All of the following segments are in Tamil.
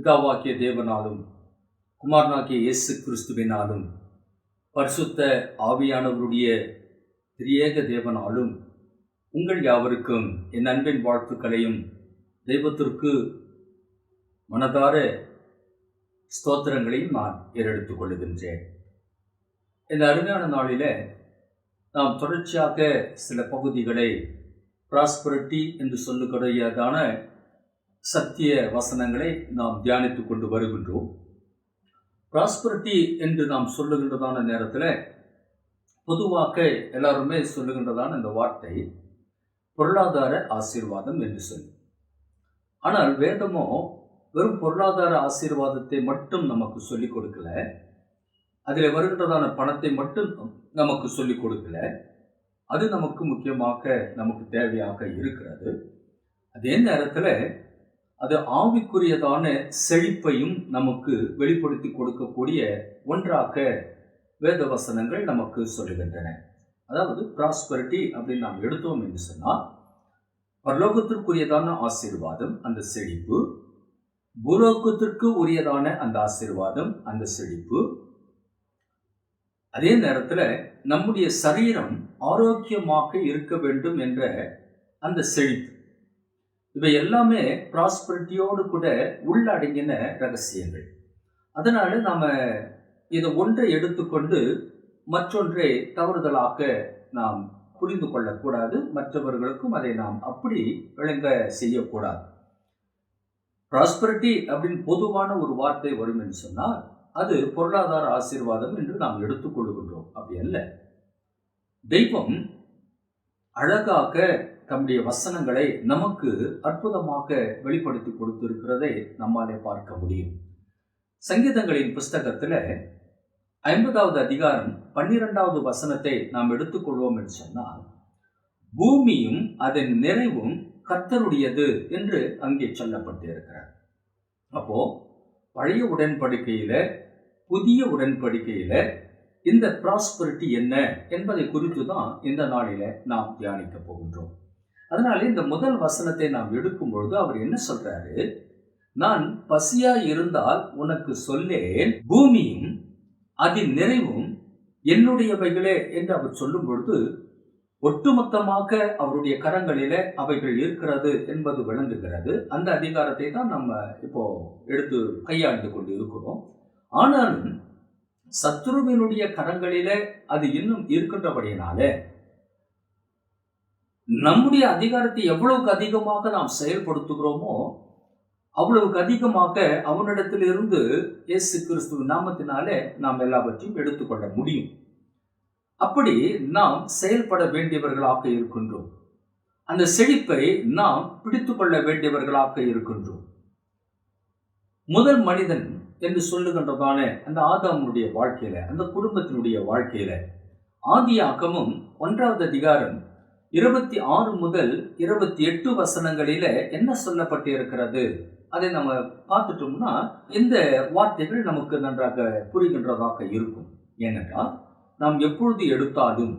பிதாவாக்கிய தேவனாலும் குமாரனாகிய இயேசு கிறிஸ்துவினாலும் பரிசுத்த ஆவியானவருடைய திரியேக தேவனாலும் உங்கள் யாவருக்கும் என் அன்பின் வாழ்த்துக்களையும் தெய்வத்திற்கு மனதார ஸ்தோத்திரங்களையும் நான் ஏறெடுத்துக் கொள்ளுகின்றேன் இந்த அருமையான நாளில் நாம் தொடர்ச்சியாக சில பகுதிகளை ப்ராஸ்பரிட்டி என்று சொல்லக்கூடியதான சத்திய வசனங்களை நாம் தியானித்து கொண்டு வருகின்றோம். ப்ராஸ்பரிட்டி என்று நாம் சொல்லுகின்றதான நேரத்தில் பொதுவாக எல்லாருமே சொல்லுகின்றதான இந்த வார்த்தை பொருளாதார ஆசீர்வாதம் என்று சொல்லி. ஆனால் வேதமோ வெறும் பொருளாதார ஆசீர்வாதத்தை மட்டும் நமக்கு சொல்லிக் கொடுக்கல. அதில் வருகின்றதான பணத்தை மட்டும் நமக்கு சொல்லிக் கொடுக்கல. அது நமக்கு முக்கியமாக நமக்கு தேவையாக இருக்கிறது. அதே நேரத்தில் அது ஆவிக்குரியதான செழிப்பையும் நமக்கு வெளிப்படுத்தி கொடுக்கக்கூடிய ஒன்றாக வேத வசனங்கள் நமக்கு சொல்லுகின்றன. அதாவது ப்ராஸ்பரிட்டி அப்படின்னு நாம் எடுத்தோம் என்று சொன்னால் பரலோகத்திற்குரியதான ஆசீர்வாதம் அந்த செழிப்பு. பூலோகத்திற்கு உரியதான அந்த ஆசீர்வாதம் அந்த செழிப்பு. அதே நேரத்தில் நம்முடைய சரீரம் ஆரோக்கியமாக இருக்க வேண்டும் என்ற அந்த செழிப்பு. இவை எல்லாமே ப்ராஸ்பரிட்டியோடு கூட உள்ளடங்கின ரகசியங்கள். அதனால நாம் இதை ஒன்றை எடுத்துக்கொண்டு மற்றொன்றை தவறுதலாக நாம் புரிந்து கொள்ளக்கூடாது. மற்றவர்களுக்கும் அதை நாம் அப்படி விளங்க செய்யக்கூடாது. ப்ராஸ்பரிட்டி அப்படின்னு பொதுவான ஒரு வார்த்தை வரும் என்று சொன்னால் அது பொருளாதார ஆசீர்வாதம் என்று நாம் எடுத்துக்கொள்கின்றோம். அப்படி அல்ல. தெய்வம் அழகாக தம்முடைய வசனங்களை நமக்கு அற்புதமாக வெளிப்படுத்தி கொடுத்திருக்கிறதை நம்மாலே பார்க்க முடியும். சங்கீதங்களின் புஸ்தகத்தில் ஐம்பதாவது அதிகாரம் பன்னிரெண்டாவது வசனத்தை நாம் எடுத்துக்கொள்வோம் என்று சொன்னால் பூமியும் அதன் நிறைவும் கத்தருடையது என்று அங்கே சொல்லப்பட்டிருக்கிறார் அப்போ பழைய உடன்படிக்கையில புதிய உடன்படிக்கையில இந்த ப்ராஸ்பரிட்டி என்ன என்பதை குறித்து தான் இந்த நாளில நாம் தியானிக்க போகின்றோம். அதனால இந்த முதல் வசனத்தை நாம் எடுக்கும் பொழுது அவர் என்ன சொல்றாரு? நான் பசியா இருந்தால் உனக்கு சொல்லேன் பூமியும் அதன் நிறைவும் என்னுடையவைகளே என்று அவர் சொல்லும் பொழுது ஒட்டுமொத்தமாக அவருடைய கரங்களில அவைகள் இருக்கிறது என்பது விளங்குகிறது. அந்த அதிகாரத்தை தான் நம்ம இப்போ எடுத்து கையாண்டு கொண்டு இருக்கிறோம். ஆனாலும் சத்ருவினுடைய கரங்களிலே அது இன்னும் இருக்கின்றபடியினாலே நம்முடைய அதிகாரத்தை எவ்வளவுக்கு அதிகமாக நாம் செயல்படுத்துகிறோமோ அவ்வளவுக்கு அதிகமாக அவனிடத்திலிருந்து இயேசு கிறிஸ்துவ நாமத்தினாலே நாம் எல்லாவற்றையும் எடுத்துக்கொள்ள முடியும். அப்படி நாம் செயல்பட வேண்டியவர்களாக இருக்கின்றோம். அந்த செழிப்பை நாம் பிடித்து கொள்ள வேண்டியவர்களாக இருக்கின்றோம். முதல் மனிதன் என்று சொல்லுகின்றதான அந்த ஆதாமனுடைய வாழ்க்கையில அந்த குடும்பத்தினுடைய வாழ்க்கையில ஆதியாக்கமும் ஒன்றாவது அதிகாரம் இருபத்தி ஆறு முதல் இருபத்தி எட்டு வசனங்களில என்ன சொல்லப்பட்டு இருக்கிறது அதை நம்ம பார்த்துட்டோம்னா இந்த வார்த்தைகள் நமக்கு நன்றாக புரிகின்றதாக இருக்கும். ஏனென்றால் நாம் எப்பொழுது எடுத்தாலும்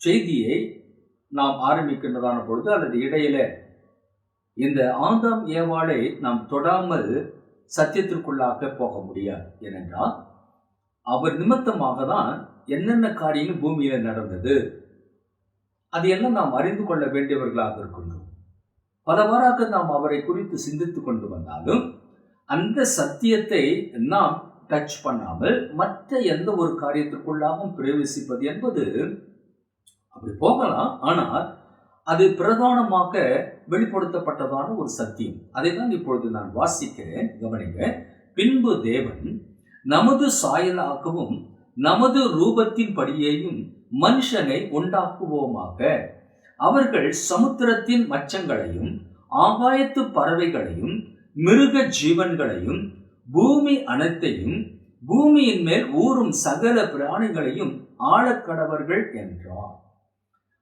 செய்தியை நாம் ஆரம்பிக்கின்றதான பொழுது அல்லது இடையில இந்த ஆந்தாம் ஏவாளை நாம் தொடாமல் சத்தியத்திற்குள்ளாக போக முடியாது. ஏனென்றால் அவர் நிமித்தமாக தான் என்னென்ன காரியங்கள் பூமியில நடந்தது? அது என்ன நாம் அறிந்து கொள்ள வேண்டியவர்களாக இருக்கின்றோம்? பலவாறாக நாம் அவரை குறித்து சிந்தித்து கொண்டு வந்தாலும் அந்த சத்தியத்தை நாம் டச் பண்ணாமல் மற்ற எந்த ஒரு காரியத்திற்குள்ளாகவும் பிரவேசிப்பது என்பது அப்படி போகலாம். ஆனால் அது பிரதானமாக வெளிப்படுத்தப்பட்டதான ஒரு சத்தியம். அதை தான் இப்பொழுது நான் வாசிக்கிறேன். கவனிங்க. பின்பு தேவன் நமது சாயலாகவும் நமது ரூபத்தின் படியையும் மனுஷனை உண்டாக்குவோமாக. அவர்கள் சமுத்திரத்தின் மச்சங்களையும் ஆகாயத்து பறவைகளையும் மிருக ஜீவன்களையும் பூமி அனைத்தையும் பூமியின் மேல் ஊறும் சகல பிராணிகளையும் ஆழக்கடவர்கள் என்றார்.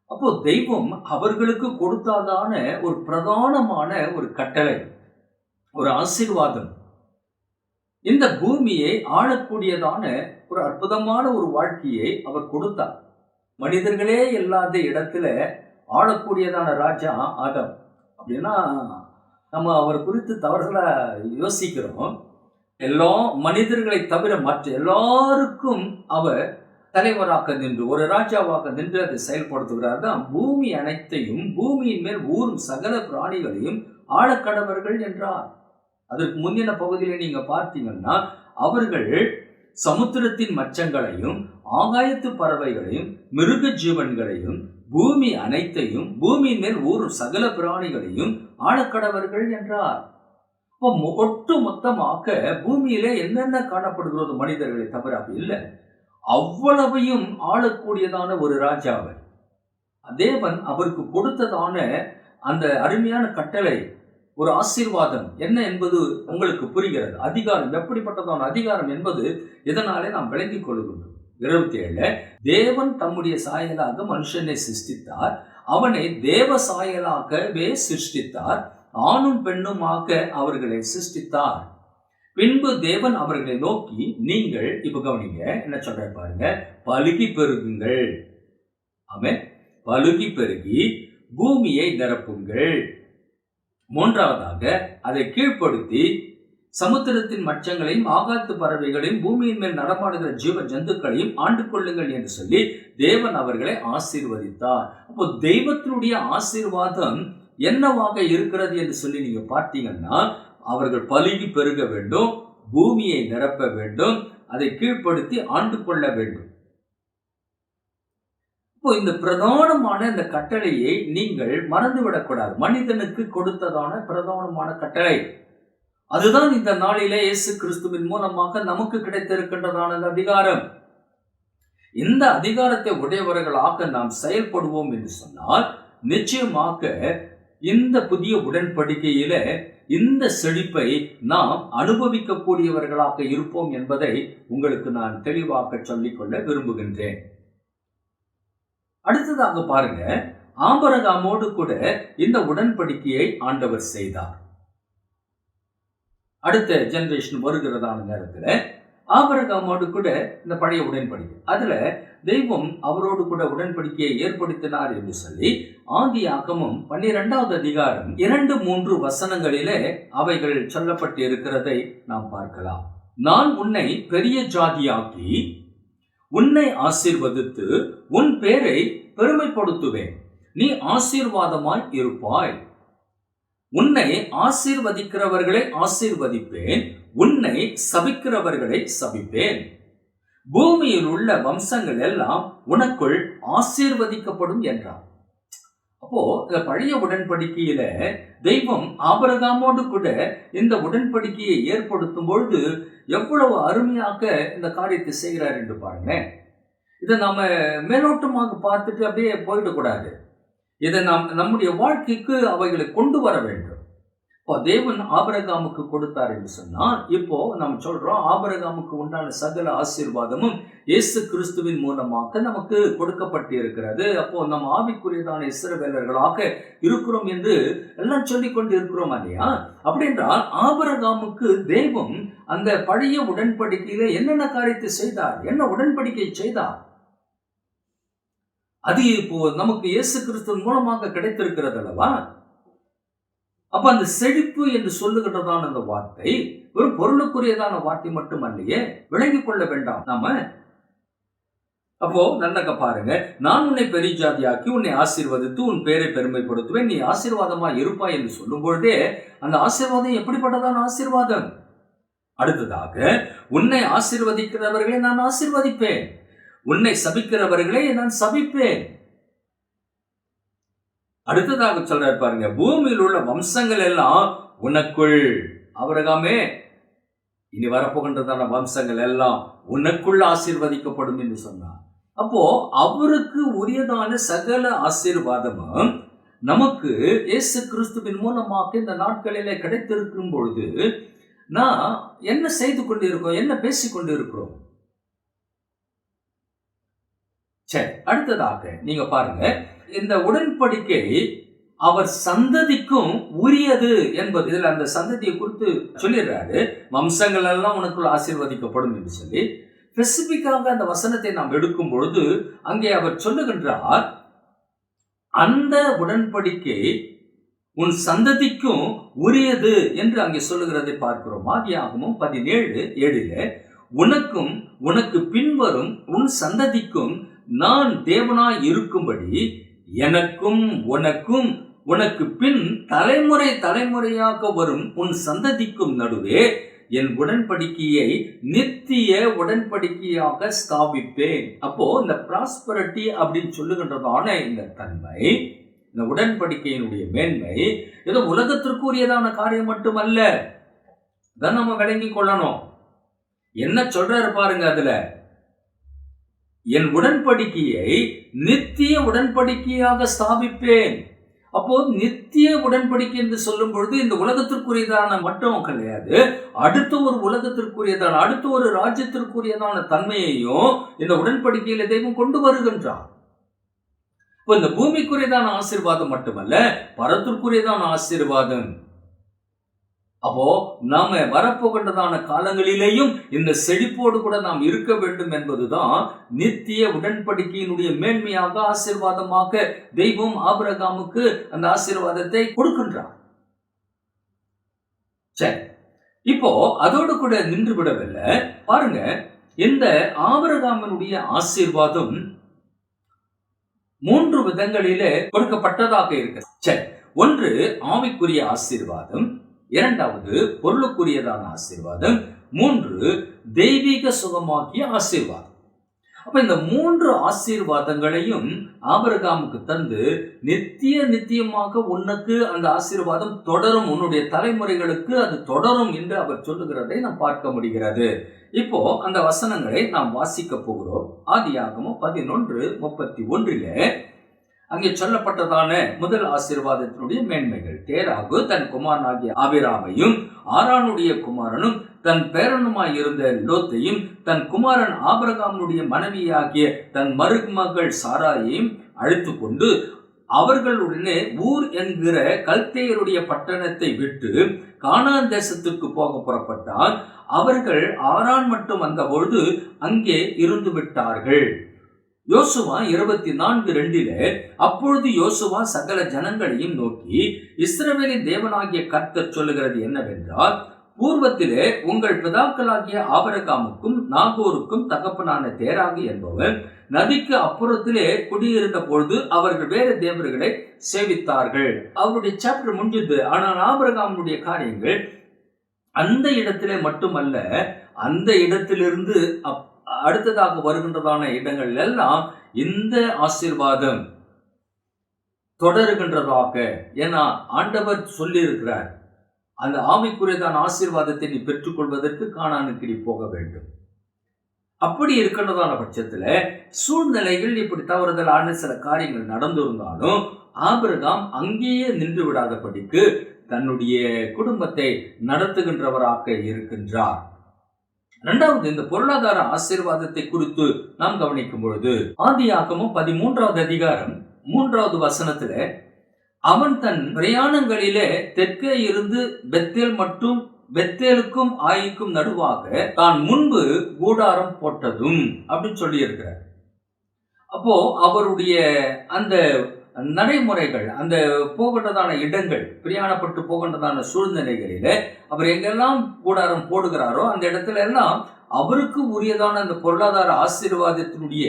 அப்போ தெய்வம் அவர்களுக்கு கொடுத்தாதான ஒரு பிரதானமான ஒரு கட்டளை ஒரு ஆசீர்வாதம். இந்த பூமியை ஆளக்கூடியதான ஒரு அற்புதமான ஒரு வாழ்க்கையை அவர் கொடுத்தார். மனிதர்களே இல்லாத இடத்துல ஆளக்கூடியதான ராஜா ஆதம். அப்படின்னா நம்ம அவர் குறித்து தவறுதலாக யோசிக்கிறோம். எல்லா மனிதர்களை தவிர மற்ற எல்லாருக்கும் அவர் தலைவராக நின்று ஒரு ராஜாவாக நின்று அதை செயல்படுத்துகிறார். தான் பூமி அனைத்தையும் பூமியின் மேல் ஊரும் சகல பிராணிகளையும் ஆழக்கடவர்கள் என்றார். அதற்கு முந்தின பகுதியில் நீங்க பார்த்தீங்கன்னா அவர்கள் சமுத்திரத்தின் மச்சங்களையும் ஆகாயத்து பறவைகளையும் மிருக ஜீவன்களையும் பூமி அனைத்தையும் பூமியின் மேல் ஊறும் சகல பிராணிகளையும் ஆழக்கடவர்கள் என்றார். இப்போ ஒட்டு மொத்தமாக பூமியிலே என்னென்ன காணப்படுகிறது மனிதர்களை தவிர அப்படி இல்லை. அவ்வளவையும் ஆளக்கூடியதான ஒரு ராஜாவை தேவன் அவருக்கு கொடுத்ததான அந்த அருமையான கட்டளை ஒரு ஆசீர்வாதம் என்ன என்பது உங்களுக்கு புரிகிறது. அதிகாரம் எப்படிப்பட்டதான அதிகாரம் என்பது இதனாலே நாம் விளங்கிக் கொள்கின்றோம். இருபத்தி ஏழு தேவன் தம்முடைய சாயலாக மனுஷனை சிருஷ்டித்தார். அவனை தேவ சாயலாகவே சிருஷ்டித்தார். ஆணும் பெண்ணுமாக அவர்களை சிருஷ்டித்தார். பின்பு தேவன் அவர்களை நோக்கி நீங்கள் இப்ப கவனிங்க என்ன சொல்ற பாருங்க பழுகி பெருகுங்கள். ஆமே பழுகி பெருகி பூமியை நிரப்புங்கள். மூன்றாவதாக அதை கீழ்ப்படுத்தி சமுத்திரத்தின் மச்சங்களையும் ஆகாத்து பறவைகளையும் பூமியின் மேல் நடமாடுகிற ஜீவ ஜந்துக்களையும் ஆண்டு கொள்ளுங்கள் என்று சொல்லி தேவன் அவர்களை ஆசீர்வதித்தார். அப்போ தெய்வத்தினுடைய ஆசீர்வாதம் என்னவாக இருக்கிறது என்று சொல்லி நீங்க பார்த்தீங்கன்னா அவர்கள் பலுகி பெருக வேண்டும் பூமியை நிரப்ப வேண்டும் அதை கீழ்ப்படுத்தி ஆண்டு கொள்ள வேண்டும். இப்போ இந்த பிரதானமான இந்த கட்டளையை நீங்கள் மறந்துவிடக்கூடாது. மனிதனுக்கு கொடுத்ததான பிரதானமான கட்டளை. அதுதான் இந்த நாளிலே இயேசு கிறிஸ்துவின் மூலமாக நமக்கு கிடைத்திருக்கின்றதான இந்த அதிகாரம். இந்த அதிகாரத்தை உடையவர்களாக நாம் செயல்படுவோம் என்று சொன்னால் நிச்சயமாக இந்த புதிய உடன்படிக்கையில இந்த செழிப்பை நாம் அனுபவிக்கக்கூடியவர்களாக இருப்போம் என்பதை உங்களுக்கு நான் தெளிவாக சொல்லிக்கொள்ள விரும்புகின்றேன். அடுத்ததாக பாருங்க ஆம்பரகாமோடு கூட இந்த உடன்படிக்கையை ஆண்டவர் செய்தார். அடுத்த ஜெனரேஷன் வருகிறதான நேரத்தில் ஆபரகாமோடு கூட இந்த பழைய உடன்படிக்கை. அதுல தெய்வம் அவரோடு கூட உடன்படிக்கையை ஏற்படுத்தினார் என்று சொல்லி ஆதி ஆக்கமும் பன்னிரெண்டாவது அதிகாரம் இரண்டு மூன்று வசனங்களிலே அவைகள் சொல்லப்பட்டு இருக்கிறதை நாம் பார்க்கலாம். நான் உன்னை பெரிய ஜாதியாக்கி உன்னை ஆசீர்வதித்து உன் பேரை பெருமைப்படுத்துவேன். நீ ஆசீர்வாதமாய் இருப்பாய். உன்னை ஆசீர்வதிக்கிறவர்களை ஆசீர்வதிப்பேன். உன்னை சபிக்கிறவர்களை சபிப்பேன். பூமியில் உள்ள வம்சங்கள் எல்லாம் உனக்குள் ஆசீர்வதிக்கப்படும் என்றார். அப்போ இந்த பழைய உடன்படிக்கையில தெய்வம் ஆபரகாமோடு கூட இந்த உடன்படிக்கையை ஏற்படுத்தும் பொழுது எவ்வளவு அருமையாக இந்த காரியத்தை செய்கிறார் என்று பாருங்க இதை நாம மேலோட்டமாக பார்த்துட்டு அப்படியே போயிடக்கூடாது. இதை நாம் நம்முடைய வாழ்க்கைக்கு அவைகளை கொண்டு வர வேண்டும். இப்போ தேவன் ஆபரகாமுக்கு கொடுத்தார் என்று சொன்னால் இப்போ நம்ம சொல்றோம் ஆபரகாமுக்கு உண்டான சகல ஆசீர்வாதமும் இயேசு கிறிஸ்துவின் மூலமாக நமக்கு கொடுக்கப்பட்டு இருக்கிறது அப்போ நம்ம ஆவிக்குரியதான இஸ்ரவேலர்களாக இருக்கிறோம் என்று எல்லாம் சொல்லிக்கொண்டு இருக்கிறோம் இல்லையா? அப்படின்றால் ஆபரகாமுக்கு தெய்வம் அந்த பழைய உடன்படிக்கையில என்னென்ன காரியத்தை செய்தார்? என்ன உடன்படிக்கை செய்தார்? அது இப்போ நமக்கு இயேசு கிறிஸ்துவின் மூலமாக கிடைத்திருக்கிறது அல்லவா அப்ப அந்த செழிப்பு என்று சொல்லுகின்றதான அந்த வார்த்தை ஒரு பொருளுக்குரியதான வார்த்தை மட்டுமல்லையே விளங்கி கொள்ள வேண்டாம். நாம அப்போ நல்லக்க பாருங்க நான் உன்னை பெரிய ஜாதியாக்கி உன்னை ஆசீர்வதித்து உன் பேரை பெருமைப்படுத்துவேன் நீ ஆசீர்வாதமா இருப்பாய் என்று சொல்லும் பொழுதே அந்த ஆசீர்வாதம் எப்படிப்பட்டதான ஆசீர்வாதம்? அடுத்ததாக உன்னை ஆசீர்வதிக்கிறவர்களை நான் ஆசீர்வதிப்பேன். உன்னை சபிக்கிறவர்களை நான் சபிப்பேன். அடுத்ததாக சொல்றாரு பாருங்க பூமியில் உள்ள வம்சங்கள் எல்லாம் உனக்குள். அவரகாமே இனி வரப்போகின்றதான வம்சங்கள் எல்லாம் உனக்குள் ஆசீர்வதிக்கப்படும் என்று சொன்னார். அப்போ அவருக்கு உரியதான சகல ஆசீர்வாதமும் நமக்கு இயேசு கிறிஸ்துவின் மூலமாக இந்த நாட்களிலே கிடைத்திருக்கும் பொழுது நான் என்ன செய்து கொண்டிருக்கோம் என்ன பேசிக் கொண்டிருக்கிறோம்? சரி அடுத்ததாக நீங்க பாருங்க இந்த உடன்படிக்கை அவர் சந்ததிக்கும் உரியது என்பது இதில் அந்த சந்ததியை குறித்து சொல்லிடுறாரு. வம்சங்கள் எல்லாம் உனக்குள் ஆசீர்வதிக்கப்படும் என்று சொல்லி ஸ்பெசிபிக்காக அந்த வசனத்தை நாம் எடுக்கும் பொழுது அங்கே அவர் சொல்லுகின்றார் அந்த உடன்படிக்கை உன் சந்ததிக்கும் உரியது என்று அங்கே சொல்லுகிறதை பார்க்கிறோம். ஆதியாகமும் பதினேழு ஏழில உனக்கும் உனக்கு பின்வரும் உன் சந்ததிக்கும் நான் தேவனாய் இருக்கும்படி எனக்கும் உனக்கும் உனக்கு பின் தலைமுறை தலைமுறையாக வரும் உன் சந்ததிக்கும் நடுவே என் உடன்படிக்கையை நித்திய உடன்படிக்கையாக ஸ்தாபிப்பேன். அப்போ இந்த ப்ராஸ்பரிட்டி அப்படின்னு சொல்லுகின்றதான இந்த தன்மை இந்த உடன்படிக்கையினுடைய மேன்மை ஏதோ உலகத்திற்குரியதான காரியம் மட்டுமல்ல. தான் நம்ம விளங்கி கொள்ளணும். என்ன சொல்றாரு பாருங்க அதுல. என் உடன்படிக்கையை நித்திய உடன்படிக்கையாக ஸ்தாபிப்பேன். அப்போ நித்திய உடன்படிக்கை என்று சொல்லும் பொழுது இந்த உலகத்திற்குரியதான மட்டும் கிடையாது அடுத்த ஒரு உலகத்திற்குரியதான அடுத்த ஒரு ராஜ்யத்திற்குரியதான தன்மையையும் இந்த உடன்படிக்கையில தெய்வம் கொண்டு வருகின்றார். இப்போ இந்த பூமிக்குரியதான ஆசீர்வாதம் மட்டுமல்ல பரத்திற்குரியதான ஆசீர்வாதம். அப்போ நாம வரப்போகின்றதான காலங்களிலேயும் இந்த செழிப்போடு கூட நாம் இருக்க வேண்டும் என்பதுதான் நித்திய உடன்படிக்கையினுடைய மேன்மையாக ஆசீர்வாதமாக தெய்வம் ஆபிரகாமுக்கு அந்த ஆசீர்வாதத்தை கொடுக்கின்றார். சரி இப்போ அதோடு கூட நின்று விடவில்லை. பாருங்க இந்த ஆபரகாமனுடைய ஆசீர்வாதம் மூன்று விதங்களிலே கொடுக்கப்பட்டதாக இருக்கு. சரி ஒன்று ஆவிக்குரிய ஆசீர்வாதம் இரண்டாவது பொருளுக்குரியதான ஆசீர்வாதம். மூன்று தெய்வீக சுகமாகிய ஆசீர்வாதம். அப்ப இந்த மூன்று ஆசீர்வாதங்களையும் ஆபரகாமுக்கு தந்து நித்திய நித்தியமாக உனக்கு அந்த ஆசீர்வாதம் தொடரும் உன்னுடைய தலைமுறைகளுக்கு அது தொடரும் என்று அவர் சொல்லுகிறதை நாம் பார்க்க முடிகிறது. இப்போ அந்த வசனங்களை நாம் வாசிக்க போகிறோம். ஆதியாகமும் பதினொன்று முப்பத்தி ஒன்றிலே அங்கே சொல்லப்பட்டதான முதல் ஆசீர்வாதத்தினுடைய மேன்மைகள். தேராகு தன் குமாரனாகிய ஆபிராமையும் ஆரானுடைய குமாரனும் தன் பேரனுமாய் இருந்த லோத்தையும் தன் குமாரன் ஆபரகாமனுடைய மனைவியாகிய தன் மருமகள் சாராயையும் அழைத்து கொண்டு அவர்களுடனே ஊர் என்கிற கல்தேயருடைய பட்டணத்தை விட்டு கானான் தேசத்துக்கு போக புறப்பட்டால் அவர்கள் ஆரான் மட்டும் வந்தபொழுது அங்கே இருந்து விட்டார்கள் யோசுவா இருபத்தி நான்கு ரெண்டில அப்பொழுது யோசுவா சகல ஜனங்களையும் நோக்கி இஸ்ரவேலின் தேவனாகிய கர்த்தர் சொல்லுகிறது என்னவென்றால் பூர்வத்திலே உங்கள் பிதாக்களாகிய ஆபரகாமுக்கும் நாகோருக்கும் தகப்பனான தேராகு என்பவர் நதிக்கு அப்புறத்திலே குடியிருந்த பொழுது அவர்கள் வேறு தேவர்களை சேவித்தார்கள். அவருடைய சாப்டர் முடிஞ்சது. ஆனால் ஆபரகாமுடைய காரியங்கள் அந்த இடத்திலே மட்டுமல்ல அந்த இடத்திலிருந்து அப் அடுத்ததாக வருகின்றதான இடங்கள் எல்லாம் இந்த ஆசீர்வாதம் தொடருகின்றதாக ஏன்னா ஆண்டவர் சொல்லியிருக்கிறார். அந்த ஆமைக்குரியதான ஆசீர்வாதத்தை நீ பெற்றுக்கொள்வதற்கு காணானுக்கு நீ போக வேண்டும். அப்படி இருக்கின்றதான பட்சத்தில் சூழ்நிலைகள் இப்படி தவறுதலான சில காரியங்கள் நடந்திருந்தாலும் ஆபிரகாம் அங்கேயே நின்று விடாதபடிக்கு தன்னுடைய குடும்பத்தை நடத்துகின்றவராக இருக்கின்றார். இரண்டாவது இந்த பொருளாதார ஆசீர்வாதத்தை குறித்து நாம் கவனிக்கும் பொழுது ஆதியாகமும் பதிமூன்றாவது அதிகாரம் மூன்றாவது வசனத்துல அவன் தன் பிரயாணங்களிலே தெற்கே இருந்து பெத்தேல் மற்றும் பெத்தேலுக்கும் ஆய்க்கும் நடுவாக தான் முன்பு கூடாரம் போட்டதும் அப்படின்னு சொல்லி இருக்கிறார் அப்போ அவருடைய அந்த நடைமுறைகள் அந்த போகின்றதான இடங்கள் பிரயாணப்பட்டு போகின்றதான சூழ்நிலைகளிலே அவர் எங்கெல்லாம் கூடாரம் போடுகிறாரோ அந்த இடத்துல எல்லாம் அவருக்கு உரியதான அந்த பொருளாதார ஆசீர்வாதத்தினுடைய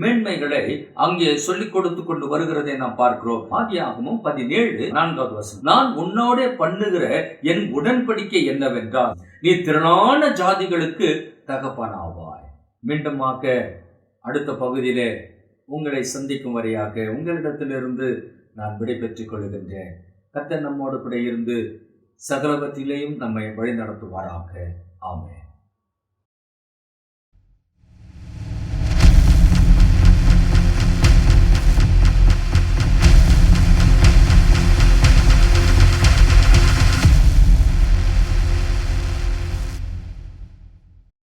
மேன்மைகளை அங்கே சொல்லிக் கொடுத்து கொண்டு வருகிறதை நாம் பார்க்கிறோம். ஆதியாகமும் பதினேழு நான்காவது வசம் நான் உன்னோட பண்ணுகிற என் உடன்படிக்கை என்னவென்றால் நீ திரளான ஜாதிகளுக்கு தகப்பனாவாய். மீண்டுமாக அடுத்த பகுதியிலே உங்களை சந்திக்கும் வரையாக உங்களிடத்திலிருந்து நான் விடைபெற்றுக் கொள்கின்றேன். கர்த்தர் நம்மோடு கூட இருந்து சகலவற்றிலேயும் நம்மை வழிநடத்துவாராக. ஆமே